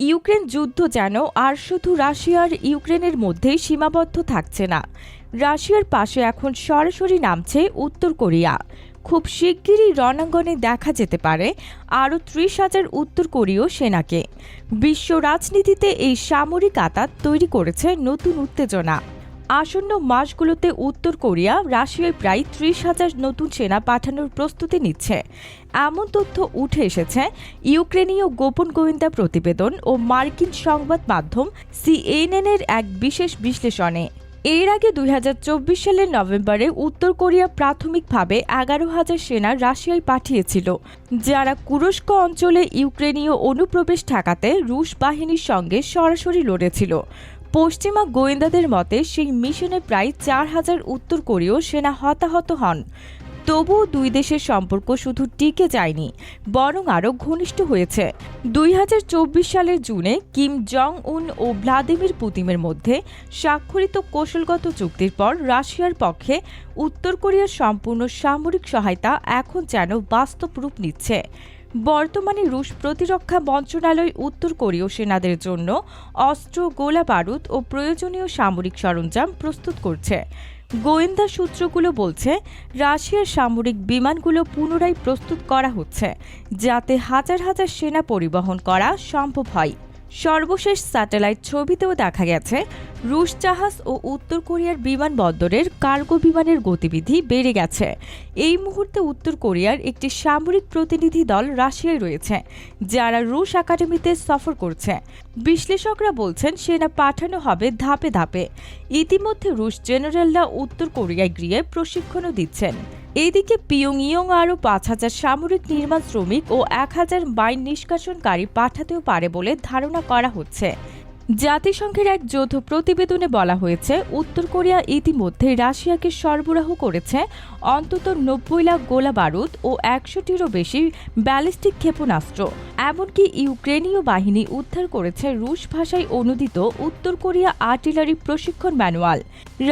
Ukraine যুদ্ধ যেন আর শুধু রাশিয়ার ইউক্রেনের মধ্যেই সীমাবদ্ধ থাকছে না। রাশিয়ার পাশে এখন সরাসরি নামছে উত্তর কোরিয়া। খুব শিগগিরই রণাঙ্গনে দেখা যেতে পারে আরও ত্রিশ হাজার উত্তর কোরীয় সেনাকে। বিশ্ব রাজনীতিতে এই সামরিক আতাত তৈরি করেছে নতুন উত্তেজনা। আসন্ন মাসগুলোতে উত্তর কোরিয়া, রাশিয়ায় প্রায় ত্রিশ হাজার নতুন সেনা পাঠানোর প্রস্তুতি নিচ্ছে। এমন তথ্য উঠে এসেছে ইউক্রেনীয় গোপন গোয়েন্দা প্রতিবেদন ও মার্কিন সংবাদ মাধ্যম সিএনএনের এক বিশেষ বিশ্লেষণে। এর আগে দুই হাজার চব্বিশ সালের নভেম্বরে উত্তর কোরিয়া প্রাথমিকভাবে এগারো হাজার সেনা রাশিয়ায় পাঠিয়েছিল, যারা কুরস্ক অঞ্চলে ইউক্রেনীয় অনুপ্রবেশ ঠেকাতে রুশ বাহিনীর সঙ্গে সরাসরি লড়েছিল। পশ্চিমা গোয়েন্দাদের মতে, সেই মিশনে প্রায় চার হাজার উত্তর কোরীয় সেনা হতাহত হন। তবুও দুই দেশের সম্পর্ক শুধু টিকে যায়নি, বরং আরও ঘনিষ্ঠ হয়েছে। দুই হাজার চব্বিশ সালের জুনে কিম জং উন ও ভ্লাদিমির পুতিনের মধ্যে স্বাক্ষরিত কৌশলগত চুক্তির পর রাশিয়ার পক্ষে উত্তর কোরিয়ার সম্পূর্ণ সামরিক সহায়তা এখন যেন বাস্তব রূপ নিচ্ছে। বর্তমানে রুশ প্রতিরক্ষা মন্ত্রণালয় উত্তর কোরীয় সেনাদের জন্য অস্ত্র, গোলা বারুদ ও প্রয়োজনীয় সামরিক সরঞ্জাম প্রস্তুত করছে। গোয়েন্দা সূত্রগুলো বলছে, রাশিয়ার সামরিক বিমানগুলো পুনরায় প্রস্তুত করা হচ্ছে, যাতে হাজার হাজার সেনা পরিবহন করা সম্ভব হয়। সর্বশেষ স্যাটেলাইট ছবিতেও দেখা গেছে রুশ জাহাজ ও উত্তর কোরিয়ার বিমানবন্দরের কার্গো বিমানের গতিবিধি বেড়ে গেছে। এই মুহূর্তে উত্তর কোরিয়ার একটি সামরিক প্রতিনিধি দল রাশিয়ায় রয়েছে, যারা রুশ একাডেমিতে সফর করছে। বিশ্লেষকরা বলছেন, সেনা পাঠানো হবে ধাপে ধাপে। ইতিমধ্যে রুশ জেনারেলরা উত্তর কোরিয়ায় গিয়ে প্রশিক্ষণও দিচ্ছেন। এদিকে পিয়ং ইয়ং আরও পাঁচ হাজার সামরিক নির্মাণ শ্রমিক ও এক হাজার বাইন নিষ্কাশনকারী পাঠাতেও পারে বলে ধারণা করা হচ্ছে। জাতিসংঘের এক যৌথ প্রতিবেদনে বলা হয়েছে, উত্তর কোরিয়া ইতিমধ্যে রাশিয়াকে সরবরাহ করেছে অন্তত নব্বই লাখ গোলা বারুদ ও একশোটিরও বেশি ব্যালিস্টিক ক্ষেপণাস্ত্র। এমনকি ইউক্রেনীয় বাহিনী উদ্ধার করেছে রুশ ভাষায় অনুদিত উত্তর কোরিয়া আর্টিলারি প্রশিক্ষণ ম্যানুয়াল।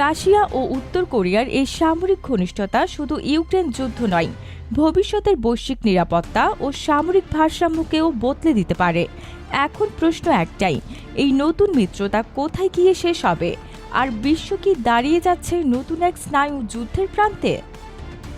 রাশিয়া ও উত্তর কোরিয়ার এই সামরিক ঘনিষ্ঠতা শুধু ইউক্রেন যুদ্ধ নয়, ভবিষ্যতের বৈশ্বিক নিরাপত্তা ও সামরিক ভারসাম্যকেও বদলে দিতে পারে। এখন প্রশ্ন একটাই, এই নতুন মিত্রতা কোথায় গিয়ে শেষ হবে? আর বিশ্ব কি দাঁড়িয়ে যাচ্ছে নতুন এক স্নায়ু যুদ্ধের প্রান্তে?